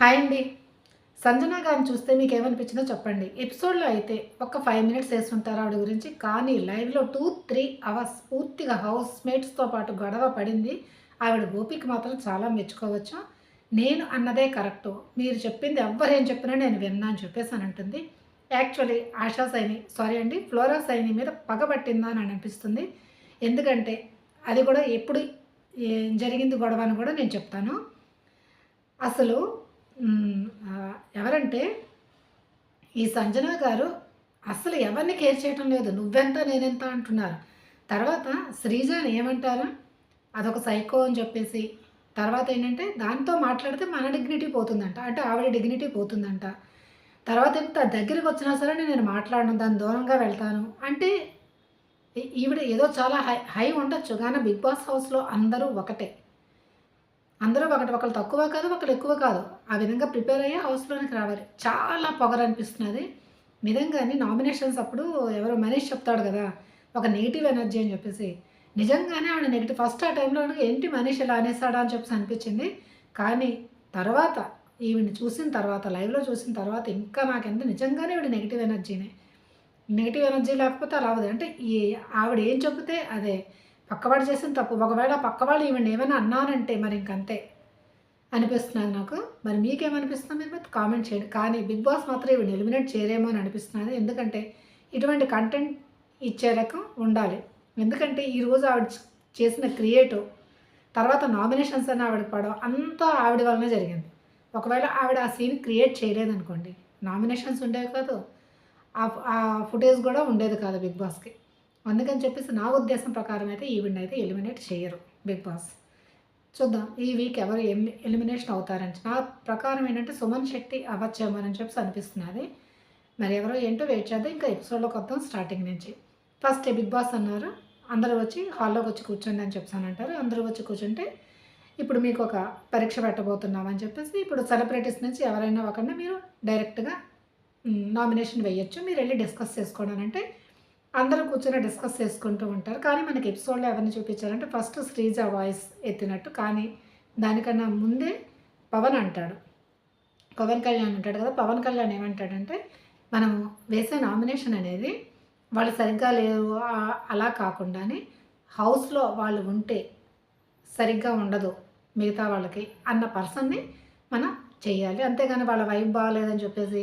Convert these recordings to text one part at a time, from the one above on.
Hi అండి. సంజన గారిని చూస్తే మీకు ఏమనిపించిందో చెప్పండి. ఎపిసోడ్లో అయితే ఒక ఫైవ్ మినిట్స్ వేస్తుంటారు ఆవిడ గురించి. కానీ లైవ్లో టూ త్రీ అవర్స్ పూర్తిగా హౌస్ మేట్స్తో పాటు గొడవ పడింది. ఆవిడ ఓపిక మాత్రం చాలా మెచ్చుకోవచ్చు. నేను అన్నదే కరెక్టు. మీరు చెప్పింది ఎవ్వరేం చెప్పినా నేను విన్నా అని చెప్పేసి అని అంటుంది. యాక్చువల్లీ ఆశా సైని సారీ అండి ఫ్లోరా సైని మీద పగబట్టిందా అని అనిపిస్తుంది. ఎందుకంటే అది కూడా ఎప్పుడు ఏం జరిగింది గొడవ అని కూడా నేను చెప్తాను. అసలు ఎవరంటే ఈ సంజన గారు అసలు ఎవరిని కేర్ చేయటం లేదు. నువ్వెంత నేనెంత అంటున్నారు. తర్వాత శ్రీజాని ఏమంటారు? అదొక సైకో అని చెప్పేసి. తర్వాత ఏంటంటే దాంతో మాట్లాడితే మన డిగ్నిటీ పోతుందంట. అంటే ఆవిడ డిగ్నిటీ పోతుందంట. తర్వాత ఎంత దగ్గరికి వచ్చినా సరే నేను మాట్లాడను దాని దూరంగా వెళ్తాను. అంటే ఈవిడ ఏదో చాలా హై హై ఉండొచ్చు. కానీ బిగ్ బాస్ హౌస్లో అందరూ ఒకటే. అందరూ ఒకటి ఒకళ్ళు తక్కువ కాదు ఒకళ్ళు ఎక్కువ కాదు. ఆ విధంగా ప్రిపేర్ అయ్యి హౌస్లోనికి రావాలి. చాలా పొగరు అనిపిస్తున్నది. నిజంగానే నామినేషన్స్ అప్పుడు ఎవరో మనీష్ చెప్తాడు కదా ఒక నెగిటివ్ ఎనర్జీ అని చెప్పేసి. నిజంగానే ఆవిడ నెగిటివ్ ఫస్ట్ ఆ టైంలో ఏంటి మనీష్ ఇలా అనేసాడా అని చెప్పేసి అనిపించింది. కానీ తర్వాత ఈవిని చూసిన తర్వాత లైవ్లో చూసిన తర్వాత ఇంకా నాకెంత నిజంగానే ఈవిడ నెగిటివ్ ఎనర్జీనే నెగిటివ్ ఎనర్జీ లేకపోతే అలా అవ్వదు. అంటే ఈ ఆవిడ ఏం చెబితే అదే. పక్కవాడు చేసిన తప్పు. ఒకవేళ పక్కవాళ్ళు ఈవెన్ ఏమైనా అన్నానంటే మరి ఇంకంతే. అనిపిస్తున్నది నాకు. మరి మీకేమనిపిస్తుంది మీరు మరి కామెంట్ చేయండి. కానీ బిగ్ బాస్ మాత్రం ఈవిడ ఎలిమినేట్ చేయరేమో అని అనిపిస్తున్నది. ఎందుకంటే ఇటువంటి కంటెంట్ ఇచ్చే రకం ఉండాలి. ఎందుకంటే ఈరోజు ఆవిడ చేసిన క్రియేటివ్ తర్వాత నామినేషన్స్ అని ఆవిడ పడవ అంతా ఆవిడ వలన జరిగింది. ఒకవేళ ఆవిడ ఆ సీన్ క్రియేట్ చేయలేదనుకోండి నామినేషన్స్ ఉండేవి కాదు. ఆ- ఆ ఫుటేజ్ కూడా ఉండేది కాదు బిగ్ బాస్కి. అందుకని చెప్పేసి నా ఉద్దేశం ప్రకారం అయితే ఈవెంట్ అయితే ఎలిమినేట్ చేయరు. బిగ్ బాస్ చూద్దాం. ఈ వీక్ ఎవరు ఎలి ఎలిమినేషన్ అవుతారని. నా ప్రకారం ఏంటంటే సుమన్ శెట్టి అవ్వచ్చేమోనని చెప్పేసి అనిపిస్తున్నది. మరి ఎవరో ఏంటో వెయిట్ చేద్దాం. ఇంకా ఎపిసోడ్లోకి వద్దాం స్టార్టింగ్ నుంచి. ఫస్ట్ బిగ్ బాస్ అన్నారు. అందరూ వచ్చి హాల్లోకి వచ్చి కూర్చోండి అని చెప్పాను అని అంటారు. అందరూ వచ్చి కూర్చుంటే ఇప్పుడు మీకు ఒక పరీక్ష పెట్టబోతున్నాం అని చెప్పేసి ఇప్పుడు సెలబ్రిటీస్ నుంచి ఎవరైనా ఒకరిని మీరు డైరెక్ట్గా నామినేషన్ వేయొచ్చు. మీరు వెళ్ళి డిస్కస్ చేసుకోవడం అంటే అందరూ కూర్చొని డిస్కస్ చేసుకుంటూ ఉంటారు. కానీ మనకి ఎపిసోడ్లో ఎవరిని చూపించారంటే ఫస్ట్ శ్రీజ వాయిస్ ఎత్తినట్టు. కానీ దానికన్నా ముందే పవన్ అంటాడు. పవన్ కళ్యాణ్ అంటాడు కదా పవన్ కళ్యాణ్ ఏమంటాడంటే మనము వేసే నామినేషన్ అనేది వాళ్ళు సరిగ్గా లేరు అలా కాకుండానే హౌస్లో వాళ్ళు ఉంటే సరిగ్గా ఉండదు మిగతా వాళ్ళకి అన్న పర్సన్ని మనం చేయాలి అంతేగాని వాళ్ళ వైబ్ బాగాలేదని చెప్పేసి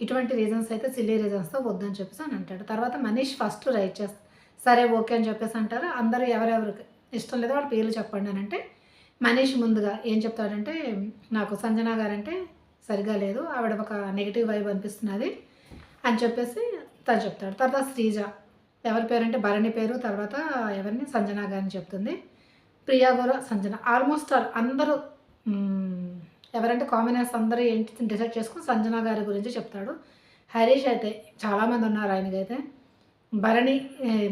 ఇటువంటి రీజన్స్ అయితే సిల్లీ రీజన్స్తో వద్దని చెప్పేసి అని అంటాడు. తర్వాత మనీష్ ఫస్ట్ రైట్ చేస్తాడు సరే ఓకే అని చెప్పేసి అంటారు. అందరూ ఎవరెవరికి ఇష్టం లేదో వాళ్ళ పేర్లు చెప్పండి అని అంటే మనీష్ ముందుగా ఏం చెప్తాడంటే నాకు సంజన గారంటే సరిగా లేదు ఆవిడ ఒక నెగిటివ్ వైబ్ అనిపిస్తున్నది అని చెప్పేసి తను చెప్తాడు. తర్వాత శ్రీజ ఎవరి పేరు అంటే భరణి పేరు తర్వాత ఎవరిని? సంజన గారిని చెప్తుంది. ప్రియా గోర సంజన. ఆల్మోస్ట్ ఆల్ అందరూ ఎవరంటే కాంబినేషన్స్ అందరూ ఏంటి డిసైడ్ చేసుకుని సంజన గారి గురించి చెప్తాడు. హరీష్ అయితే చాలామంది ఉన్నారు ఆయనకైతే. భరణి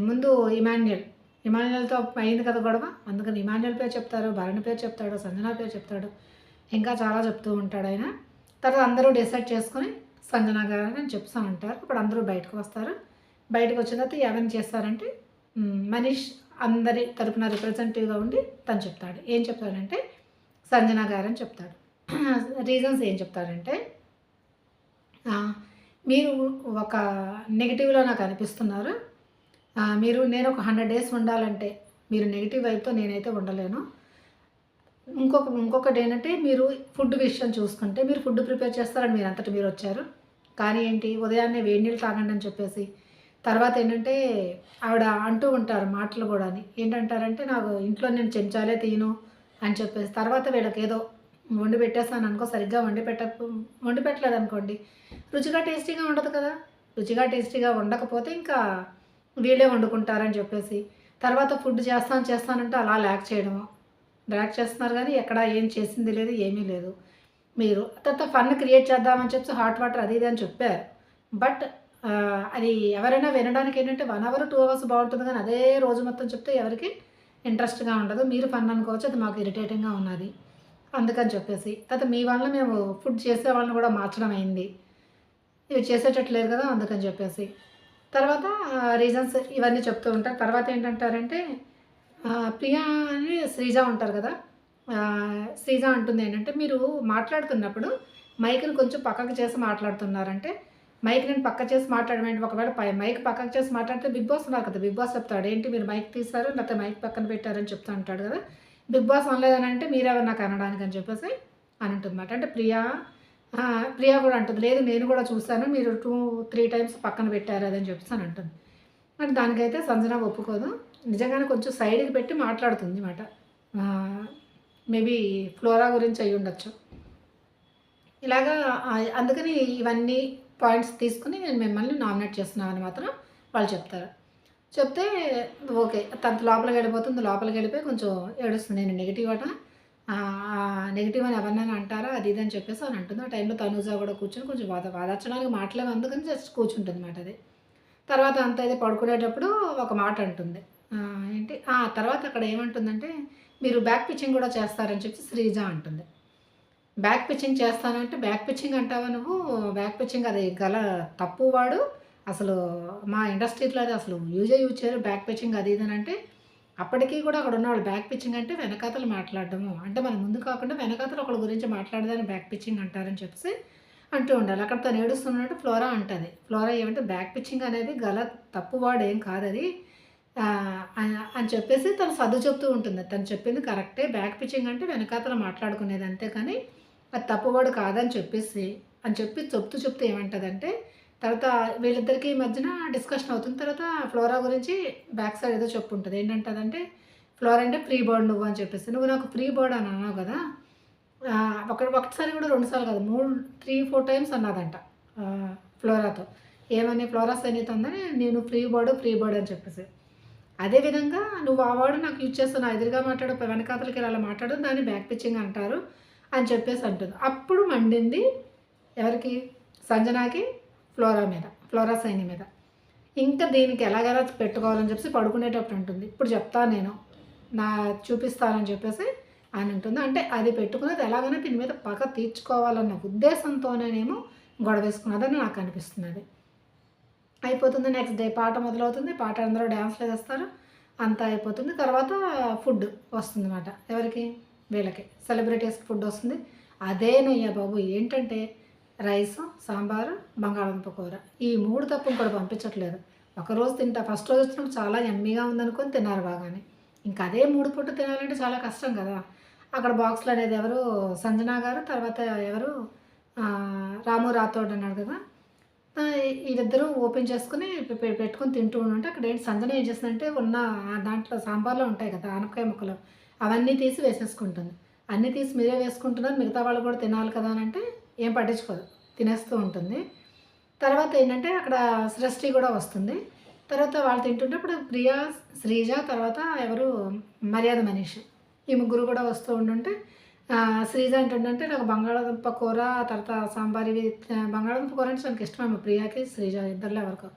ముందు ఇమాన్యుయల్. ఇమాన్యుయల్తో అయింది కదా గొడవ. అందుకని ఇమాన్యుయల్ పేరు చెప్తారు భరణి పేరు చెప్తాడు సంజన పేరు చెప్తాడు. ఇంకా చాలా చెప్తూ ఉంటాడు ఆయన. తర్వాత అందరూ డిసైడ్ చేసుకుని సంజన గారు అని చెప్తా ఉంటారు. ఇప్పుడు అందరూ బయటకు వస్తారు. బయటకు వచ్చిన తర్వాత ఎవరిని చేస్తారంటే మనీష్ అందరి తరపున రిప్రజెంటేటివ్గా ఉండి తను చెప్తాడు. ఏం చెప్తాడంటే సంజన గారు అని చెప్తాడు. రీజన్స్ ఏం చెప్తారంటే మీరు ఒక నెగిటివ్లో నాకు అనిపిస్తున్నారు. మీరు నేను ఒక హండ్రెడ్ డేస్ ఉండాలంటే మీరు నెగిటివ్ వైపుతో నేనైతే ఉండలేను. ఇంకొక ఇంకొకటి ఏంటంటే మీరు ఫుడ్ విషయం చూసుకుంటే మీరు ఫుడ్ ప్రిపేర్ చేస్తారని మీరు అంతటి మీరు వచ్చారు. కానీ ఏంటి ఉదయాన్నే వేడి నీళ్ళు తాగండి అని చెప్పేసి తర్వాత ఏంటంటే ఆవిడ అంటూ ఉంటారు మాటలు కూడా అని ఏంటంటారంటే నాకు ఇంట్లో నేను చెంచాలే తీను అని చెప్పేసి తర్వాత వీళ్ళకి ఏదో వండి పెట్టేస్తాను అనుకో సరిగ్గా వండి పెట్ట వండి పెట్టలేదు అనుకోండి రుచిగా టేస్టీగా ఉండదు కదా. రుచిగా టేస్టీగా ఉండకపోతే ఇంకా వీళ్ళే వండుకుంటారని చెప్పేసి తర్వాత ఫుడ్ చేస్తాను చేస్తానంటే అలా ల్యాక్ చేయడము. ల్యాక్ చేస్తున్నారు కానీ ఎక్కడ ఏం చేసింది లేదు ఏమీ లేదు. మీరు తర్వాత ఫన్ క్రియేట్ చేద్దామని చెప్పి హాట్ వాటర్ అది ఇది అని చెప్పారు. బట్ అది ఎవరైనా వినడానికి ఏంటంటే వన్ అవర్ టూ అవర్స్ బాగుంటుంది కానీ అదే రోజు మొత్తం చెప్తే ఎవరికి ఇంట్రెస్ట్గా ఉండదు. మీరు ఫన్ అనుకోవచ్చు అది మాకు ఇరిటేటింగ్గా ఉన్నది. అందుకని చెప్పేసి. తర్వాత మీ వల్ల మేము ఫుడ్ చేసే వాళ్ళని కూడా మార్చడం అయింది. ఇవి చేసేటట్లేదు కదా అందుకని చెప్పేసి. తర్వాత రీజన్స్ ఇవన్నీ చెప్తూ ఉంటారు తర్వాత ఏంటంటారంటే ప్రియా అని శ్రీజ ఉంటారు కదా. శ్రీజ అంటుంది ఏంటంటే మీరు మాట్లాడుతున్నప్పుడు మైక్ని కొంచెం పక్కకు చేసి మాట్లాడుతున్నారంటే మైక్ నేను పక్క చేసి మాట్లాడమేంటి ఒకవేళ పై మైక్ పక్కకు చేసి మాట్లాడితే బిగ్ బాస్ ఉన్నారు కదా. బిగ్ బాస్ చెప్తాడు ఏంటి మీరు మైక్ తీశారు? లేకపోతే మైక్ పక్కన పెట్టారని చెప్తా ఉంటాడు కదా. బిగ్ బాస్ అనలేదని అంటే మీరెవరు నాకు అనడానికి అని చెప్పేసి అని ఉంటుందన్నమాట. అంటే ప్రియా ప్రియా కూడా అంటుంది లేదు నేను కూడా చూశాను మీరు టూ త్రీ టైమ్స్ పక్కన పెట్టారు అదని చెప్పేసి అని అంటుంది. అంటే దానికైతే సంజన ఒప్పుకోదు. నిజంగానే కొంచెం సైడ్కి పెట్టి మాట్లాడుతుంది అనమాట మేబీ ఫ్లోరా గురించి అయి ఉండొచ్చు. ఇలాగా అందుకని ఇవన్నీ పాయింట్స్ తీసుకుని నేను మిమ్మల్ని నామినేట్ చేస్తున్నాను అని మాత్రం వాళ్ళు చెప్తారు. చెప్తే ఓకే తన లోపలికి వెళ్ళిపోతుంది లోపలికి వెళ్ళిపోయి కొంచెం ఏడుస్తుంది. నేను నెగిటివ్ అట. నెగిటివ్ అని ఎవరినైనా అంటారా? అది ఇది అని చెప్పేసి అని అంటుంది. ఆ టైంలో తనూజ కూడా కూర్చొని కొంచెం బాధ బాధర్చడానికి మాటలేము అందుకని జస్ట్ కూర్చుంటుంది మాట అది. తర్వాత అంత అయితే పడుకునేటప్పుడు ఒక మాట అంటుంది. ఏంటి? తర్వాత అక్కడ ఏమంటుందంటే మీరు బ్యాక్ పిచ్చింగ్ కూడా చేస్తారని చెప్పి శ్రీజ అంటుంది. బ్యాక్ పిచ్చింగ్ చేస్తానంటే బ్యాక్ పిచ్చింగ్ అంటావా నువ్వు? బ్యాక్ పిచ్చింగ్ అది గల తప్పు వాడు. అసలు మా ఇండస్ట్రీలో అది అసలు యూజే యూజ్ చేయరు. బ్యాక్ పిచ్చింగ్ అది ఇది అని అంటే అప్పటికీ కూడా అక్కడ ఉన్నవాడు బ్యాక్ పిచ్చింగ్ అంటే వెనకాతలు మాట్లాడడము. అంటే మన ముందు కాకుండా వెనకాతలు ఒకళ్ళ గురించి మాట్లాడదాన్ని బ్యాక్ పిచ్చింగ్ అంటారని చెప్పేసి అంటూ ఉండాలి. అక్కడ తను ఏడుస్తున్నట్టు ఫ్లోరా అంటుంది. ఫ్లోరా ఏమంటే బ్యాక్ పిచ్చింగ్ అనేది గల తప్పు వాడు ఏం కాదు అది అని- చెప్పేసి తను సర్దు చెప్తూ ఉంటుంది. తను చెప్పింది కరెక్టే. బ్యాక్ పిచ్చింగ్ అంటే వెనకాతల మాట్లాడుకునేది అంతే కానీ అది తప్పువాడు కాదని చెప్పేసి అని చెప్పి చెప్తూ చెప్తూ ఏమంటుందంటే తర్వాత వీళ్ళిద్దరికి మధ్యన డిస్కషన్ అవుతుంది. తర్వాత ఫ్లోరా గురించి బ్యాక్ సైడ్ ఏదో చెప్పు ఉంటుంది ఏంటంటే ఫ్లోరా అంటే ఫ్రీ బర్డ్ నువ్వు అని చెప్పేసి. నువ్వు నాకు ఫ్రీ బర్డ్ అని అన్నావు కదా ఆ, ఒక కూడా రెండుసార్లు కదా మూడు త్రీ ఫోర్ టైమ్స్ అన్నదంట ఫ్లోరాతో. ఏమని ఫ్లోరా సైనిత ఉందని నేను ఫ్రీ బర్డ్ ఫ్రీ బర్డ్ అని చెప్పేసి. అదేవిధంగా నువ్వు ఆ వర్డ్ నాకు యూజ్ చేస్తున్నా ఎదురుగా మాట్లాడు వెనకాతలకి అలా మాట్లాడు దాన్ని బ్యాక్ పిచ్చింగ్ అంటారు అని చెప్పేసి అంటుంది. అప్పుడు మండింది ఎవరికి? సంజనాకి ఫ్లోరా మీద ఫ్లోరా సైని మీద. ఇంకా దీనికి ఎలాగైనా పెట్టుకోవాలని చెప్పేసి పడుకునేటప్పుడు ఉంటుంది ఇప్పుడు చెప్తాను నేను నా చూపిస్తానని చెప్పేసి అని ఉంటుంది. అంటే అది పెట్టుకున్నది ఎలాగైనా దీని మీద పగ తీర్చుకోవాలన్న ఉద్దేశంతోనేనేమో గొడవేసుకున్నదని నాకు అనిపిస్తున్నది. అయిపోతుంది నెక్స్ట్ డే పాట మొదలవుతుంది. పాట అందరూ డ్యాన్స్లు వేస్తారు అంతా అయిపోతుంది. తర్వాత ఫుడ్ వస్తుంది అన్నమాట ఎవరికి? వీళ్ళకి. సెలబ్రిటీస్ ఫుడ్ వస్తుంది. అదేనయ్యా బాబు ఏంటంటే రైస్ సాంబారు బంగాళదుంప కూర. ఈ మూడు తప్ప ఇంకోటి పంపించట్లేదు. ఒకరోజు తింటా. ఫస్ట్ రోజు వచ్చినప్పుడు చాలా ఎమ్మీగా ఉందనుకొని తిన్నారు బాగానే. ఇంకా అదే మూడు పూట తినాలంటే చాలా కష్టం కదా. అక్కడ బాక్స్లో అనేది ఎవరు? సంజనా గారు తర్వాత ఎవరు? రాము రాథోడ్ అన్నాడు కదా. వీళ్ళిద్దరూ ఓపెన్ చేసుకుని పెట్టుకుని పెట్టుకొని తింటూ ఉంటే అక్కడ ఏంటి సంజన ఏం చేస్తుందంటే ఉన్న దాంట్లో సాంబార్లో ఉంటాయి కదా ఆనపకాయ ముక్కలు. అవన్నీ తీసి వేసేసుకుంటుంది. అన్నీ తీసి మీరే వేసుకుంటున్నారు. మిగతా వాళ్ళు కూడా తినాలి కదా అని అంటే ఏం పట్టించుకోదు. తినేస్తూ ఉంటుంది. తర్వాత ఏంటంటే అక్కడ సృష్టి కూడా వస్తుంది. తర్వాత వాళ్ళు తింటుంటే ఇప్పుడు ప్రియా శ్రీజ తర్వాత ఎవరు? మర్యాద మనీష్. ఈ ముగ్గురు కూడా వస్తూ ఉంటుంటే శ్రీజ ఏంటంటే నాకు బంగాళాదుంప కూర తర్వాత సాంబార్ ఇవి బంగాళాదుంప కూర అంటే నాకు ఇష్టమేమో ప్రియాకి శ్రీజ ఇద్దరులో ఎవరికో.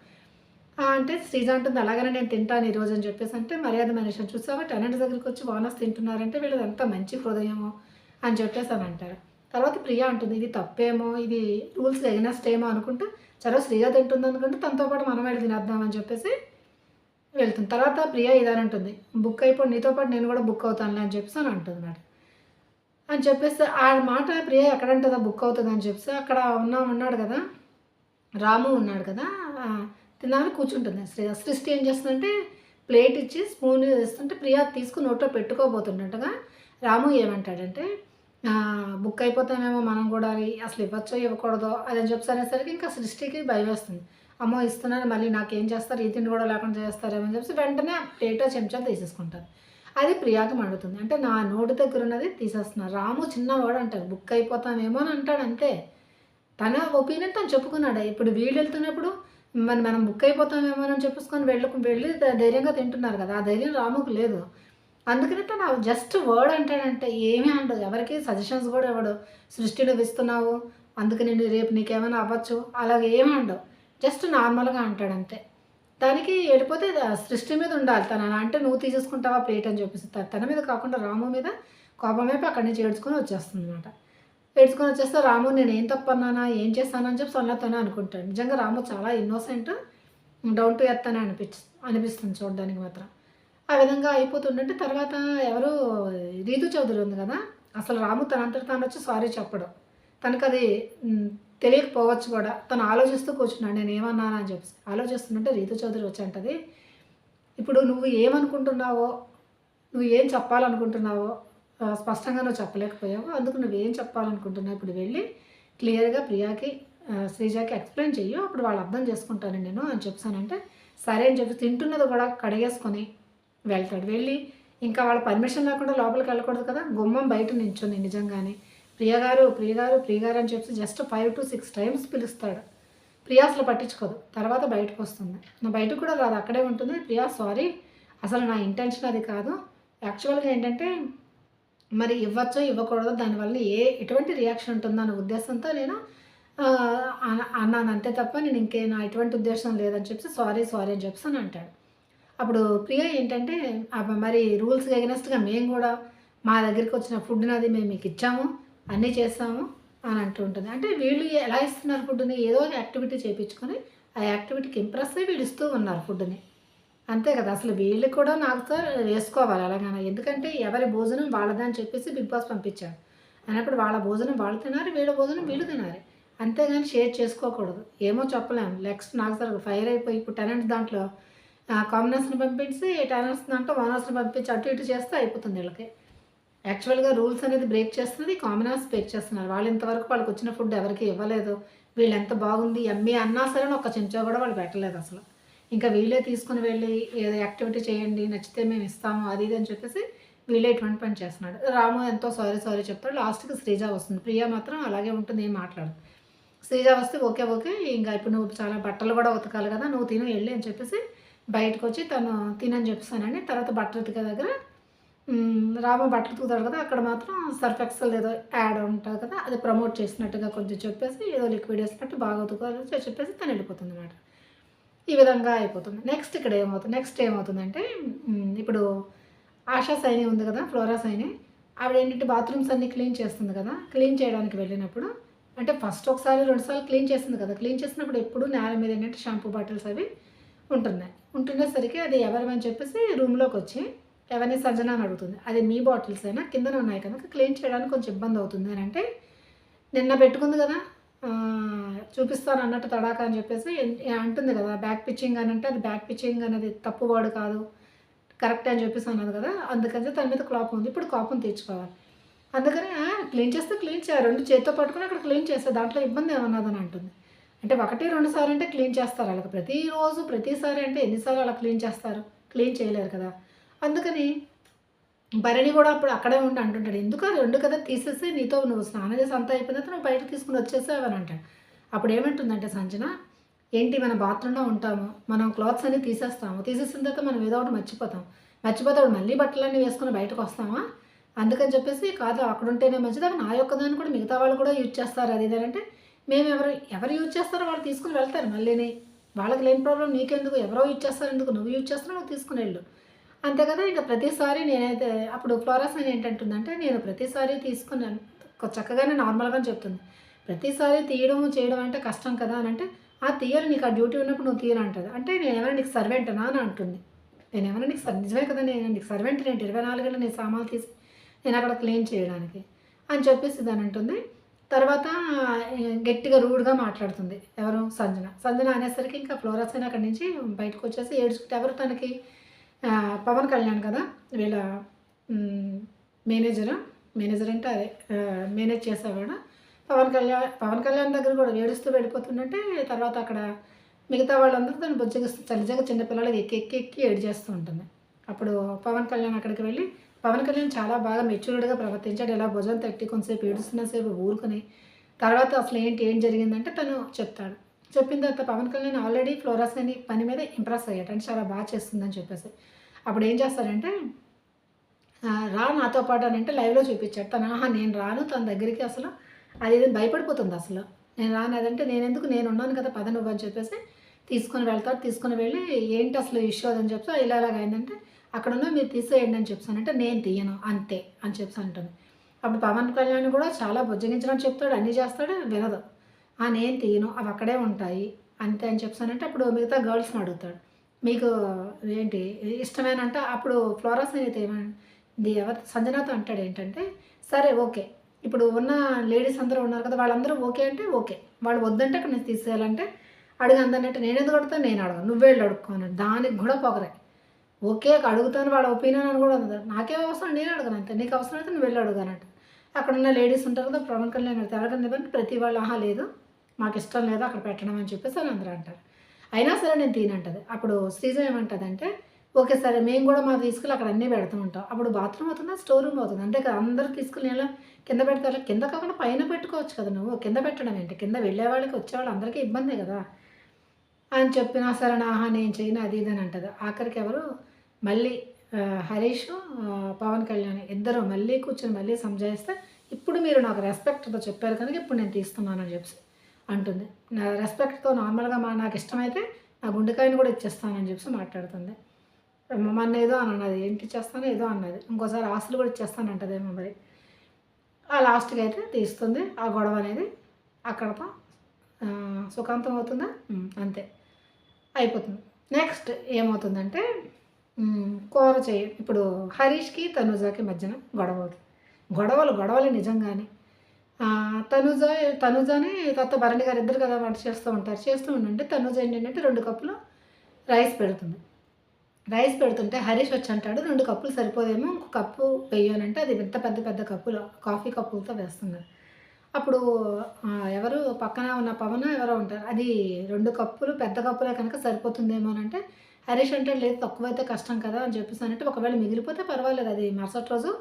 అంటే శ్రీజ అంటుంది అలాగనే నేను తింటాను ఈరోజు అని చెప్పేసి అంటే మర్యాద మనిషి అని చూసావా? టెనెంట్ దగ్గరికి వచ్చి బోనస్ తింటున్నారంటే వీళ్ళది ఎంత మంచి హృదయమో అని చెప్పేసి అని అంటారు. తర్వాత ప్రియా అంటుంది ఇది తప్పేమో ఇది రూల్స్ ఎగనెస్ట్ ఏమో అనుకుంటా చాలా శ్రీజ తింటుంది అనుకుంటే తనతో పాటు మనం వెళ్ళి తినేద్దాం అని చెప్పేసి వెళ్తుంది. తర్వాత ప్రియా ఇదని బుక్ అయిపోయి నీతో పాటు నేను కూడా బుక్ అవుతానులే అని చెప్పేసి అని అంటుంది మేడం. అని చెప్పేసి ఆ మాట ప్రియ ఎక్కడంటుందా బుక్ అవుతుంది అని చెప్పేసి అక్కడ ఉన్న ఉన్నాడు కదా రాము ఉన్నాడు కదా తినాలని కూర్చుంటుంది. శ్రీ సృష్టి ఏం చేస్తుందంటే ప్లేట్ ఇచ్చి స్పూన్ ఇస్తుంటే ప్రియా తీసుకుని నోట్లో పెట్టుకోబోతుండగా రాము ఏమంటాడంటే బుక్ అయిపోతామేమో మనం కూడా అది అసలు ఇవ్వచ్చో ఇవ్వకూడదో అదని చెప్పి అనేసరికి ఇంకా సృష్టికి భయం వేస్తుంది అమ్మో ఇస్తున్నాను మళ్ళీ నాకేం చేస్తారు? ఈ తిండి కూడా లేకుండా చేస్తారేమో అని చెప్పి వెంటనే ఆ చెంచా తీసేసుకుంటారు. అది ప్రియాకి మండుతుంది. అంటే నా నోటి దగ్గర ఉన్నది తీసేస్తున్నారు రాము చిన్నవాడు అంటారు బుక్ అయిపోతామేమో అని అంటాడు అంతే. తన ఒపీనియన్ తను చెప్పుకున్నాడు. ఇప్పుడు వీళ్ళు వెళ్తున్నప్పుడు మరి మనం బుక్ అయిపోతామేమో అని చెప్పేసుకొని వెళ్ళకు వెళ్ళి ధైర్యంగా తింటున్నారు కదా. ఆ ధైర్యం రాముకు లేదు. అందుకని తను జస్ట్ వర్డ్ అంటాడంటే ఏమీ అండదు ఎవరికి సజెషన్స్ కూడా ఇవ్వడు. సృష్టిలో ఇస్తున్నావు అందుకని రేపు నీకేమైనా అవ్వచ్చు. అలాగే ఏమీ అండవు జస్ట్ నార్మల్గా అంటాడంతే. దానికి వెళ్ళిపోతే సృష్టి మీద ఉండాలి. తన అంటే నువ్వు తీసేసుకుంటావా ప్లేట్ అని చూపిస్తుంది తన మీద కాకుండా రాము మీద కోపం అయిపోయి అక్కడి నుంచి ఏడ్చుకొని వచ్చేస్తుంది అనమాట ఏడ్చుకొని వచ్చేస్తే రాము నేను ఏం తప్పన్నానా ఏం చేస్తానని చెప్పి సొన్నతోనే అనుకుంటాడు. నిజంగా రాము చాలా ఇన్నోసెంట్ డౌన్ టు ఎర్త్ అనిపించ అనిపిస్తుంది చూడడానికి మాత్రం. ఆ విధంగా అయిపోతుండంటే తర్వాత ఎవరు రీతు చౌదరి ఉంది కదా అసలు రాము తనంతట తాను వచ్చి సారీ చెప్పడం. తనకు అది తెలియకపోవచ్చు కూడా. తను ఆలోచిస్తూ కూర్చున్నాడు నేను ఏమన్నానా అని చెప్పి ఆలోచిస్తుంటే రీతు చౌదరి వచ్చి అంటది ఇప్పుడు నువ్వు ఏమనుకుంటున్నావో నువ్వు ఏం చెప్పాలనుకుంటున్నావో స్పష్టంగా నువ్వు చెప్పలేకపోయావు అందుకు నువ్వేం చెప్పాలనుకుంటున్నావు ఇప్పుడు వెళ్ళి క్లియర్గా ప్రియాకి శ్రీజాకి ఎక్స్ప్లెయిన్ చెయ్యి అప్పుడు వాళ్ళు అర్థం చేసుకుంటాను నేను అని చెప్పానంటే సరే అని చెప్పి తింటున్నది కూడా కడిగేసుకొని వెళ్తాడు. వెళ్ళి ఇంకా వాళ్ళ పర్మిషన్ లేకుండా లోపలికి వెళ్ళకూడదు కదా. గుమ్మం బయట నించుంది నిజంగానే. ప్రియగారు ప్రియగారు ప్రియగారు అని చెప్పి just five to six times పిలుస్తాడు. ప్రియా అసలు పట్టించుకోదు. తర్వాత బయటకు వస్తుంది. నా బయటకు కూడా రాదు. అక్కడే ఉంటుంది. ప్రియా సారీ అసలు నా ఇంటెన్షన్ అది కాదు. యాక్చువల్గా ఏంటంటే మరి ఇవ్వచ్చో ఇవ్వకూడదో దానివల్ల ఏ ఎటువంటి రియాక్షన్ ఉంటుందో అనే ఉద్దేశంతో నేను అన్నాను. అంతే తప్ప నేను ఇంకే నా ఎటువంటి ఉద్దేశం లేదని చెప్పి సారీ సారీ అని చెప్పి అని అంటాడు. అప్పుడు ప్రియ ఏంటంటే అబ్బ మరి రూల్స్కి అగెనెస్ట్గా మేము కూడా మా దగ్గరికి వచ్చిన ఫుడ్ అది మేము మీకు ఇచ్చాము అన్నీ చేస్తాము అని అంటూ ఉంటుంది. అంటే వీళ్ళు ఎలా ఇస్తున్నారు ఫుడ్ని ఏదో ఒక యాక్టివిటీ చేయించుకొని ఆ యాక్టివిటీకి ఇంప్రెస్ అయ్యి వీళ్ళు ఇస్తూ ఉన్నారు ఫుడ్ని అంతే కదా అసలు వీళ్ళు కూడా నాకుతో వేసుకోవాలి అలాగనే. ఎందుకంటే ఎవరి భోజనం వాళ్ళదని చెప్పేసి బిగ్ బాస్ పంపించారు. అన్నప్పుడు వాళ్ళ భోజనం వాళ్ళు తినాలి వీళ్ళ భోజనం వీళ్ళు తినాలి. అంతేగాని షేర్ చేసుకోకూడదు. ఏమో చెప్పలేము నెక్స్ట్ నాకు సార్ ఫైర్ అయిపోయి ఇప్పుడు టెనెంట్ దాంట్లో కామనర్స్ని పంపించి టైనర్స్ని దాంట్లో ఓనర్స్ని పంపించి అటు ఇటు చేస్తే అయిపోతుంది వీళ్ళకి. యాక్చువల్గా రూల్స్ అనేది బ్రేక్ చేస్తున్నది కామనర్స్ బ్రేక్ చేస్తున్నారు. వాళ్ళు ఇంతవరకు వాళ్ళకి వచ్చిన ఫుడ్ ఎవరికి ఇవ్వలేదు. వీళ్ళు ఎంత బాగుంది ఎమ్మి అన్నా సరే ఒక చెంచా కూడా వాళ్ళు పెట్టలేదు అసలు. ఇంకా వీళ్ళే తీసుకుని వెళ్ళి ఏదో యాక్టివిటీ చేయండి నచ్చితే మేము ఇస్తాము అది ఇది అని చెప్పేసి వీళ్ళే ఇటువంటి పని చేస్తున్నాడు రాము ఎంతో సారీ సారీ చెప్తాడు. లాస్ట్కి శ్రీజ వస్తుంది. ప్రియా మాత్రం అలాగే ఉంటుంది ఏం మాట్లాడు శ్రీజ వస్తే ఓకే ఓకే ఇంకా ఇప్పుడు నువ్వు చాలా బట్టలు కూడా ఉతకాలి కదా నువ్వు తిను వెళ్ళి అని చెప్పేసి బయటకు వచ్చి తను తినని చెప్తానని తర్వాత బట్టలు ఉతికే దగ్గర రామ బట్టలు ఉతుకుతాడు కదా అక్కడ మాత్రం సర్ఫ్ ఎక్సెల్ ఏదో యాడ్ ఉంటుంది కదా అది ప్రమోట్ చేసినట్టుగా కొంచెం చెప్పేసి ఏదో లిక్విడ్ వేసినట్టు బాగా ఉతుకోవాలని చెప్పేసి తను వెళ్ళిపోతుంది అనమాట ఈ విధంగా అయిపోతుంది. నెక్స్ట్ ఇక్కడ ఏమవుతుంది నెక్స్ట్ ఏమవుతుందంటే ఇప్పుడు ఆశా సైని ఉంది కదా ఫ్లోరా సైని ఆవిడ ఏంటంటే బాత్రూమ్స్ అన్నీ క్లీన్ చేస్తుంది కదా క్లీన్ చేయడానికి వెళ్ళినప్పుడు అంటే ఫస్ట్ ఒకసారి రెండుసార్లు క్లీన్ చేస్తుంది కదా క్లీన్ చేసినప్పుడు ఎప్పుడు నేల మీద ఏంటంటే షాంపూ బాటిల్స్ అవి ఉంటున్నాయి. ఉంటుండేసరికి అది ఎవరమని చెప్పేసి రూమ్లోకి వచ్చి ఎవరిని సంజన అని అడుగుతుంది. అది మీ బాటిల్స్ అయినా కిందన ఉన్నాయి కనుక క్లీన్ చేయడానికి కొంచెం ఇబ్బంది అవుతుంది అని అంటే నిన్న పెట్టుకుంది కదా చూపిస్తాను అన్నట్టు తడాక అని చెప్పేసి అంటుంది కదా బ్యాక్ పిచ్చింగ్ అని అంటే అది బ్యాక్ పిచ్చింగ్ అనేది తప్పు వాడు కాదు కరెక్ట్ అని చెప్పేసి అన్నది కదా అందుకని తన మీద కోపం ఉంది. ఇప్పుడు కోపం తీర్చుకోవాలి. అందుకని క్లీన్ చేస్తే క్లీన్ చేయాలి రెండు చేతితో పట్టుకుని అక్కడ క్లీన్ చేస్తే దాంట్లో ఇబ్బంది ఏమన్నదని అంటుంది. అంటే ఒకటి రెండు సార్లు అంటే క్లీన్ చేస్తారు. వాళ్ళకి ప్రతిరోజు ప్రతిసారి అంటే ఎన్నిసార్లు అలా క్లీన్ చేస్తారు? క్లీన్ చేయలేరు కదా? అందుకని భరణి కూడా అప్పుడు అక్కడే ఉండి అంటుంటాడు ఎందుకు అది రెండు కదా తీసేసి? నీతో నువ్వు స్నానం చేసి అంతా అయిపోయిన తర్వాత నువ్వు బయటకు తీసుకుని వచ్చేసావని అంటాడు. అప్పుడు ఏమంటుందంటే సంజన ఏంటి మన బాత్రూంలో ఉంటాము మనం క్లాత్స్ అన్ని తీసేస్తాము. తీసేసిన తర్వాత మనం ఏదో ఒకటి మర్చిపోతాం. మర్చిపోతాడు మళ్ళీ బట్టలన్నీ వేసుకుని బయటకు వస్తామా? అందుకని చెప్పేసి కాదు అక్కడ ఉంటేనే మంచిది. అవి నా యొక్క దాన్ని కూడా మిగతా వాళ్ళు కూడా యూజ్ చేస్తారు. అది ఇది అంటే మేము ఎవరు ఎవరు యూజ్ చేస్తారో వాళ్ళు తీసుకుని వెళ్తారు మళ్ళీని. వాళ్ళకి లేని ప్రాబ్లం నీకెందుకు? ఎవరో యూజ్ చేస్తారు ఎందుకు? నువ్వు యూజ్ చేస్తున్నావు నువ్వు తీసుకుని వెళ్ళు. అంతే కదా? ఇంకా ప్రతిసారి నేనైతే అప్పుడు ఫ్లోరస్ నేను ఏంటంటుందంటే నేను ప్రతిసారి తీసుకున్నాను. చక్కగానే నార్మల్గానే చెప్తుంది. ప్రతిసారి తీయడం చేయడం అంటే కష్టం కదా అని అంటే ఆ తీయరు నీకు ఆ డ్యూటీ ఉన్నప్పుడు నువ్వు తీయనంటుంది అంటే నేను ఏమైనా నీకు సర్వెంటనా అని అంటుంది. నేను ఏమైనా నీకు సర్- నిజమే కదా నేను నీకు సర్వెంట్ నేను ఇరవై నాలుగు గంటలు నేను సామాన్లు తీసి నేను అక్కడ క్లీన్ చేయడానికి అని చెప్పేసి దాని అంటుంది. తర్వాత గట్టిగా రూడ్గా మాట్లాడుతుంది. ఎవరు? సంజన. సంజన అనేసరికి ఇంకా ఫ్లోరస్ అని అక్కడి నుంచి బయటకు వచ్చేసి ఏడుచుకుంటే ఎవరు? తనకి పవన్ కళ్యాణ్ కదా? వీళ్ళ మేనేజరు. మేనేజర్ అంటే అదే మేనేజ్ చేసేవాడు. పవన్ కళ్యాణ్ పవన్ కళ్యాణ్ దగ్గర కూడా ఏడుస్తూ వెళ్ళిపోతుందంటే తర్వాత అక్కడ మిగతా వాళ్ళందరూ దాన్ని బుజ్జగిస్తూ చలిజగా చిన్నపిల్లలకి ఎక్కి ఎక్కి ఎక్కి ఏడు చేస్తూ ఉంటుంది. అప్పుడు పవన్ కళ్యాణ్ అక్కడికి వెళ్ళి పవన్ కళ్యాణ్ చాలా బాగా మెచ్యూర్డ్గా ప్రవర్తించాడు. ఇలా భుజం తట్టి కొంతసేపు ఏడుస్తున్నసేపు ఊరుకుని తర్వాత అసలు ఏంటి ఏం జరిగిందంటే తను చెప్తాడు. చెప్పిన తర్వాత పవన్ కళ్యాణ్ ఆల్రెడీ ఫ్లోరస్ అని పని మీద ఇంప్రెస్ అయ్యాడు. అంటే చాలా బాగా చేస్తుందని చెప్పేసి. అప్పుడు ఏం చేస్తారంటే రా నాతో పాటు అని అంటే లైవ్లో చూపించాడు. తను ఆహా నేను రాను. తన దగ్గరికి అసలు అది ఇది భయపడిపోతుంది అసలు. నేను రాను. అదంటే నేను ఎందుకు? నేను ఉన్నాను కదా పద నువ్వు అని చెప్పేసి తీసుకొని వెళ్తాడు. తీసుకొని వెళ్ళి ఏంటి అసలు ఇష్యూ అదని చెప్తే ఇలా ఇలాగ అయిందంటే అక్కడ ఉన్న మీరు తీసేయండి అని చెప్తానంటే నేను తీయను అంతే అని చెప్పి అంటుంది. అప్పుడు పవన్ కళ్యాణ్ కూడా చాలా బుజ్జగించడం చెప్తాడు అన్నీ చేస్తాడు వినదు. ఆ నేను తీయను అవి అక్కడే ఉంటాయి అంతే అని చెప్తానంటే అప్పుడు మిగతా గర్ల్స్ని అడుగుతాడు. మీకు ఏంటి ఇష్టమేనంట? అప్పుడు ఫ్లోరస్ అయితే ఏమంది? ఎవరు? సంజనాతో అంటాడు ఏంటంటే సరే ఓకే. ఇప్పుడు ఉన్న లేడీస్ అందరూ ఉన్నారు కదా వాళ్ళందరూ ఓకే అంటే ఓకే. వాళ్ళు వద్దంటే అక్కడ నేను తీసేయాలంటే అడుగు అందనంటే నేను ఎందుకు అడుగుతాను నేను అడగను. నువ్వే అడుక్కోను దానికి కూడా పొగరే. ఓకే అడుగుతాను వాడు ఒపీనియన్ అని కూడా ఉంది నాకేం అవసరం నేను అడగను అంతే. నీకు అవసరం అయితే నువ్వు వెళ్ళి అడుగానంట అక్కడ ఉన్న లేడీస్ ఉంటారు కదా పవన్ కళ్యాణ్ గారు ఎవరికైనా ఇవ్వండి ప్రతి వాళ్ళు ఆహా లేదు మాకు ఇష్టం లేదు అక్కడ పెట్టడం అని చెప్పేసి అని అందరూ అంటారు. అయినా సరే నేను తినంటది అప్పుడు శ్రీజ ఏమంటుందంటే ఓకే సరే మేము కూడా మా తీసుకెళ్ళి అక్కడ అన్నీ పెడుతూ ఉంటాం అప్పుడు బాత్రూమ్ అవుతుందా స్టోర్ రూమ్ అవుతుంది? అంతే కదా అందరూ తీసుకుని ఎలా కింద పెడతారు. కింద కాకుండా పైన పెట్టుకోవచ్చు కదా నువ్వు. కింద పెట్టడం ఏంటి? కింద వెళ్ళే వాళ్ళకి వచ్చేవాళ్ళు అందరికీ ఇబ్బందే కదా. అని చెప్పినా సరే నాహా నేను చేయను అది ఇది అని అంటది. ఆఖరికి ఎవరు? మళ్ళీ హరీష్ పవన్ కళ్యాణ్ ఇద్దరు మళ్ళీ కూర్చొని మళ్ళీ సంజాయిస్తే ఇప్పుడు మీరు నాకు రెస్పెక్ట్తో చెప్పారు కనుక ఇప్పుడు నేను తీస్తున్నానని చెప్పి అంటుంది. నా రెస్పెక్ట్తో నార్మల్గా మా నాకు ఇష్టమైతే నా గుండెకాయని కూడా ఇచ్చేస్తానని చెప్పి మాట్లాడుతుంది. మొన్న ఏదో అని అన్నది. ఏంటి చేస్తానో ఏదో అన్నది. ఇంకోసారి ఆస్తులు కూడా ఇచ్చేస్తాను అంటదేమో మరి. ఆ లాస్ట్కి అయితే తీస్తుంది. ఆ గొడవ అనేది అక్కడతో సుఖాంతం అవుతుందా? అంతే. అయిపోతుంది. నెక్స్ట్ ఏమవుతుందంటే కూర చేయ ఇప్పుడు హరీష్కి తనుజాకి మధ్యన గొడవ అవుతుంది. గొడవలు గొడవలు నిజంగానే. తనుజ తనుజని తత్త భరణి గారు ఇద్దరు కదా వంట చేస్తూ ఉంటారు. చేస్తూ ఉండంటే తనుజ ఏంటంటే రెండు కప్పులు రైస్ పెడుతుంది. రైస్ పెడుతుంటే హరీష్ వచ్చి అంటాడు రెండు కప్పులు సరిపోదేమో ఇంకో కప్పు వేయాలంటే అది పెద్ద పెద్ద పెద్ద కప్పులు కాఫీ కప్పులతో వేస్తున్నారు. అప్పుడు ఎవరు పక్కన ఉన్న పవన్ ఎవరో ఉంటారు. అది రెండు కప్పులు పెద్ద కప్పులే కనుక సరిపోతుందేమో అని అంటే హరీష్ అంటే లేదు తక్కువైతే కష్టం కదా అని చెప్పేసి అంటే ఒకవేళ మిగిలిపోతే పర్వాలేదు. అది మరుసటి రోజు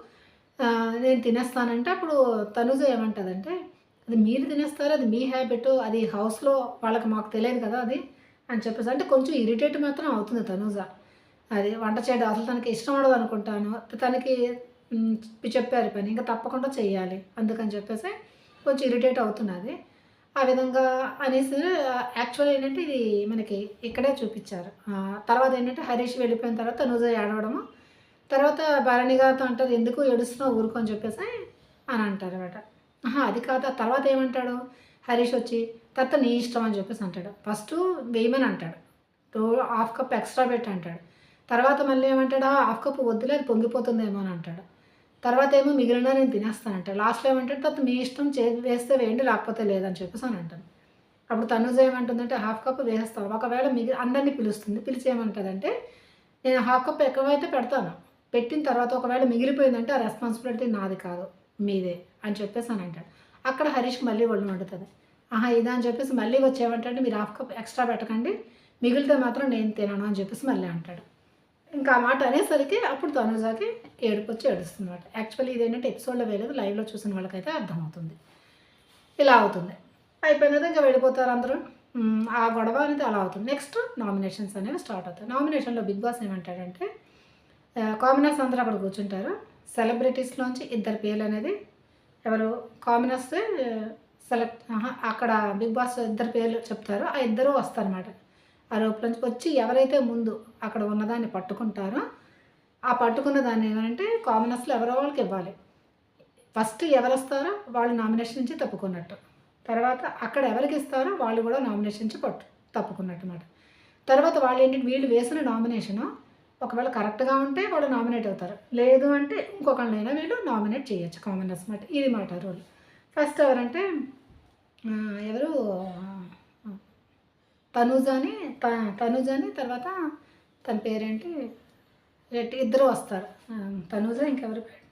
నేను తినేస్తానంటే అప్పుడు తనుజ ఏమంటుందంటే అది మీరు తినేస్తారు అది మీ హ్యాబిట్ అది హౌస్లో వాళ్ళకి మాకు తెలియదు కదా అది అని చెప్పేసి అంటే కొంచెం ఇరిటేట్ మాత్రం అవుతుంది తనుజ. అది వంట చేయడం అసలు తనకి ఇష్టం ఉండదు అనుకుంటాను. తనకి చెప్పారు పని ఇంకా తప్పకుండా చేయాలి అందుకని చెప్పేసి కొంచెం ఇరిటేట్ అవుతున్నది. ఆ విధంగా అనేసి యాక్చువల్ ఏంటంటే ఇది మనకి ఇక్కడే చూపించారు. తర్వాత ఏంటంటే హరీష్ వెళ్ళిపోయిన తర్వాత తనుజ ఏడవడము తర్వాత భరణి గారితో అంటారు ఎందుకు ఏడుస్తున్నావు ఊరుకో అని చెప్పేసి అని అంటారు అనమాట అది కాదు తర్వాత ఏమంటాడు? హరీష్ వచ్చి తర్వాత నీ ఇష్టం అని చెప్పేసి అంటాడు. ఫస్ట్ వేయమని అంటాడు. టూ హాఫ్ కప్ ఎక్స్ట్రా పెట్టి అంటాడు. తర్వాత మళ్ళీ ఏమంటాడు? హాఫ్ కప్ వద్దులే అది పొంగిపోతుందేమో అని అంటాడు. తర్వాత ఏమో మిగిలిన నేను తినేస్తానంట. లాస్ట్లో ఏమంటాడు తర్వాత మీ ఇష్టం చే వేస్తే వేయండి లేకపోతే లేదని చెప్పేసి అని అంటాను అప్పుడు తనుజ ఏమంటుందంటే హాఫ్ కప్ వేస్తాను ఒకవేళ మిగిలి అందరినీ పిలుస్తుంది. పిలిచి ఏమంటుందంటే నేను హాఫ్ కప్ ఎక్కువైతే పెడతాను. పెట్టిన తర్వాత ఒకవేళ మిగిలిపోయిందంటే ఆ రెస్పాన్సిబిలిటీ నాది కాదు మీదే అని చెప్పేసి అని అంటాడు. అక్కడ హరీష్ మళ్ళీ ఒళ్ళు వండుతుంది ఆహా ఇదా అని చెప్పేసి మళ్ళీ వచ్చేమంటే మీరు హాఫ్ కప్ ఎక్స్ట్రా పెట్టకండి. మిగిలితే మాత్రం నేను తినను అని చెప్పేసి మళ్ళీ అంటాడు. ఇంకా ఆ మాట అనేసరికి అప్పుడు తనుజాకి ఏడుపు వచ్చి ఏడుస్తుంది యాక్చువల్లీ ఇదేంటంటే ఎపిసోడ్లో వేయలేదు లైవ్లో చూసిన వాళ్ళకైతే అర్థమవుతుంది. ఇలా అవుతుంది. అయిపోయిన తర్వాత ఇంకా వెళ్ళిపోతారు అందరూ. ఆ గొడవ అనేది అలా అవుతుంది. నెక్స్ట్ నామినేషన్స్ అనేవి స్టార్ట్ అవుతాయి. నామినేషన్లో బిగ్ బాస్ ఏమంటాడంటే కామినర్స్ అందరూ అక్కడ కూర్చుంటారు. సెలబ్రిటీస్లోంచి ఇద్దరు పేర్లు అనేది ఎవరు? కామనర్స్ సెలెక్ట్ అక్కడ బిగ్ బాస్ ఇద్దరు పేర్లు చెప్తారు. ఆ ఇద్దరు వస్తారన్నమాట. ఆ రోప్లోంచి వచ్చి ఎవరైతే ముందు అక్కడ ఉన్నదాన్ని పట్టుకుంటారో ఆ పట్టుకున్న దాన్ని ఏమంటే కామనర్స్లో ఎవరో వాళ్ళకి ఇవ్వాలి. ఫస్ట్ ఎవరు వస్తారో వాళ్ళు నామినేషన్ నుంచి తప్పుకున్నట్టు. తర్వాత అక్కడ ఎవరికి ఇస్తారో వాళ్ళు కూడా నామినేషన్ నుంచి పట్టు తప్పుకున్నట్టు అన్నమాట తర్వాత వాళ్ళు ఏంటంటే వీళ్ళు వేసిన నామినేషను ఒకవేళ కరెక్ట్గా ఉంటే వాళ్ళు నామినేట్ అవుతారు. లేదు అంటే ఇంకొకళ్ళైనా వీళ్ళు నామినేట్ చేయొచ్చు కామనర్స్ మాట. ఇది మాట రూల్. ఫస్ట్ ఎవరంటే ఎవరు తనూజాని త అని తర్వాత తన పేరేంటి? రెడ్డి ఇద్దరు వస్తారు. ఆ, తనూజ ఇంకెవరి పేరు?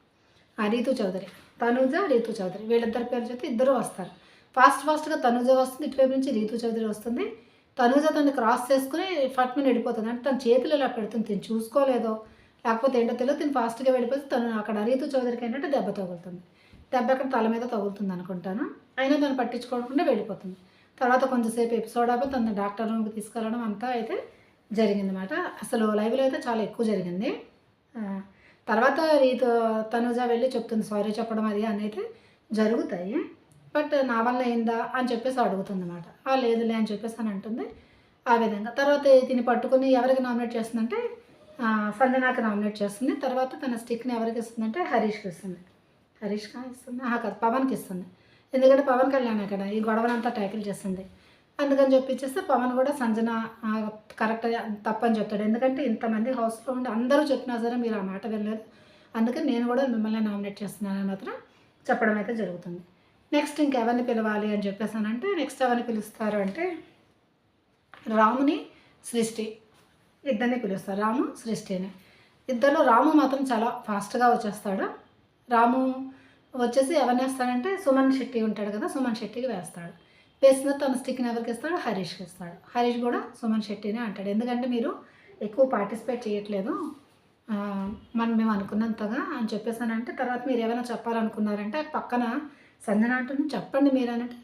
ఆ, రీతు చౌదరి. తనూజ రీతు చౌదరి. వీళ్ళిద్దరి పేరు చెప్తే ఇద్దరు వస్తారు. ఫాస్ట్ ఫాస్ట్గా తనూజ వస్తుంది ఇటువైపు నుంచి రీతు చౌదరి వస్తుంది. తనూజ తను క్రాస్ చేసుకుని ఫట్మని వెళ్ళిపోతుంది. అంటే తన చేతులు ఇలా పెడుతుంది తిని చూసుకోలేదో లేకపోతే ఏంటో తెలియదు. తిని ఫాస్ట్గా వెళ్ళిపోతే తను అక్కడ రీతు చౌదరికి ఏంటంటే దెబ్బ తగులుతుంది. దెబ్బ అక్కడ తల మీద తగులుతుంది అనుకుంటాను. అయినా తను పట్టించుకోకుండా వెళ్ళిపోతుంది. తర్వాత కొంతసేపు ఎపిసోడ్ అయిపోయి తన డాక్టర్ రూమ్కి తీసుకెళ్ళడం అంతా అయితే జరిగిందన్నమాట. అసలు లైవ్లో అయితే చాలా ఎక్కువ జరిగింది. తర్వాత రీతో తనుజ వెళ్ళి చెప్తుంది సారీ చెప్పడం అది అని అయితే జరుగుతాయి. బట్ నా వల్ల అయిందా? అని చెప్పేసి అడుగుతుంది అనమాట ఆ లేదులే అని చెప్పేసి అని అంటుంది. ఆ విధంగా తర్వాత దీన్ని పట్టుకుని ఎవరికి నామినేట్ చేస్తుందంటే సంజనాకి నామినేట్ చేస్తుంది. తర్వాత తన స్టిక్ని ఎవరికి ఇస్తుందంటే హరీష్కి ఇస్తుంది. హరీష్కి ఇస్తుంది? కాదు పవన్కి ఇస్తుంది. ఎందుకంటే పవన్ కళ్యాణ్ అక్కడ ఈ గొడవనంతా ట్యాకిల్ చేస్తుంది. అందుకని చెప్పిచ్చేస్తే పవన్ కూడా సంజన కరెక్ట్ తప్పని చెప్తాడు. ఎందుకంటే ఇంతమంది హౌస్లో ఉండి అందరూ చెప్పినా సరే మీరు ఆ మాట వెళ్ళలేదు అందుకని నేను కూడా మిమ్మల్ని నామినేట్ చేస్తున్నానని మాత్రం చెప్పడం అయితే జరుగుతుంది. నెక్స్ట్ ఇంకెవరిని పిలవాలి అని చెప్పేసానంటే నెక్స్ట్ ఎవరిని పిలుస్తారు అంటే రాముని సృష్టి ఇద్దరిని పిలుస్తారు. రాము సృష్టిని. ఇద్దరు రాము మాత్రం చాలా ఫాస్ట్గా వచ్చేస్తాడు. రాము వచ్చేసి ఎవరిని వేస్తాడంటే సుమన్ శెట్టి ఉంటాడు కదా సుమన్ శెట్టికి వేస్తాడు. వేసిన తన స్టిక్ని ఎవరికి ఇస్తాడు? హరీష్కి ఇస్తాడు. హరీష్ కూడా సుమన్ శెట్టినే అంటాడు. ఎందుకంటే మీరు ఎక్కువ పార్టిసిపేట్ చేయట్లేదు. మనం మేము అనుకున్నంతగా అని చెప్పేసానంటే తర్వాత మీరు ఏమైనా చెప్పాలనుకున్నారంటే పక్కన సంజన అంటుంది చెప్పండి మీరు అని అంటే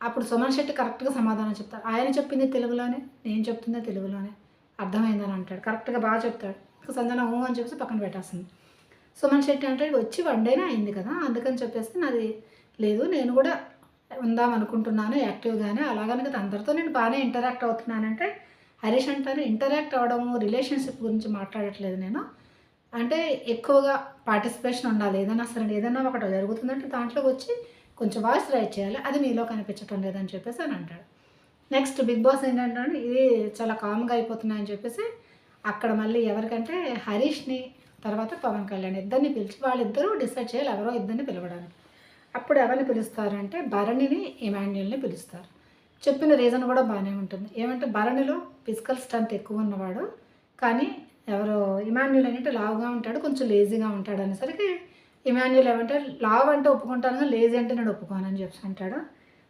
అప్పుడు సుమన్ శెట్టి కరెక్ట్గా సమాధానం చెప్తాడు. ఆయన చెప్పింది తెలుగులోనే నేను చెప్తుందే తెలుగులోనే. అర్థమైందని అంటాడు. కరెక్ట్గా బాగా చెప్తాడు. సంజన ఊ అని చెప్పేసి పక్కన పెట్టేస్తుంది. సుమన్ శెట్టి అంటే వచ్చి వన్ డేనే అయింది కదా అందుకని చెప్పేసి నాది లేదు. నేను కూడా ఉందాం అనుకుంటున్నాను యాక్టివ్గానే అలాగని కదా అందరితో నేను బాగానే ఇంటరాక్ట్ అవుతున్నానంటే హరీష్ అంటాను ఇంటరాక్ట్ అవ్వడము రిలేషన్షిప్ గురించి మాట్లాడట్లేదు నేను. అంటే ఎక్కువగా పార్టిసిపేషన్ ఉండాలి. ఏదైనా సరే ఏదైనా ఒకటి జరుగుతుందంటే దాంట్లో వచ్చి కొంచెం వాయిస్ రైట్ చేయాలి. అది మీలో కనిపించటం లేదని చెప్పేసి అని అంటాడు. నెక్స్ట్ బిగ్ బాస్ ఏంటంటే ఇది చాలా కామ్గా అయిపోతున్నాయని చెప్పేసి అక్కడ మళ్ళీ ఎవరికంటే హరీష్ని తర్వాత పవన్ కళ్యాణ్ ఇద్దరిని పిలిచి వాళ్ళిద్దరూ డిసైడ్ చేయాలి ఎవరో ఇద్దరిని పిలవడానికి. అప్పుడు ఎవరిని పిలుస్తారంటే భరణిని ఇమాన్యుల్ని పిలుస్తారు. చెప్పిన రీజన్ కూడా బాగానే ఉంటుంది. ఏమంటే భరణిలో ఫిజికల్ స్ట్రెంత్ ఎక్కువ ఉన్నవాడు కానీ ఎవరో ఇమాన్యుల్ అంటే లావుగా ఉంటాడు కొంచెం లేజీగా ఉంటాడు అనేసరికి ఇమాన్యుల్ ఏమంటే లావ్ అంటే ఒప్పుకుంటాను కానీ లేజీ అంటే నేను ఒప్పుకోను అని చెప్పి అంటాడు.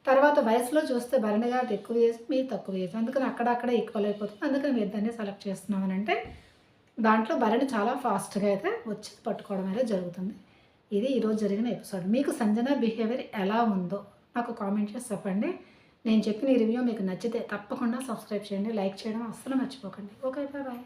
తర్వాత వయసులో చూస్తే భరణి గారు ఎక్కువ చేసి మీరు తక్కువ చేసి అందుకని అక్కడక్కడ ఈక్వల్ అయిపోతుంది. అందుకని మీ ఇద్దరిని సెలెక్ట్ చేస్తున్నామని అంటే దాంట్లో భరణి చాలా ఫాస్ట్గా అయితే వచ్చి పట్టుకోవడం అయితే జరుగుతుంది. ఇది ఈరోజు జరిగిన ఎపిసోడ్. మీకు సంజన బిహేవియర్ ఎలా ఉందో నాకు కామెంట్ చేసి చెప్పండి. నేను చెప్పిన ఈ రివ్యూ మీకు నచ్చితే తప్పకుండా సబ్స్క్రైబ్ చేయండి లైక్ చేయడం అస్సలు మర్చిపోకండి. Okay bye bye.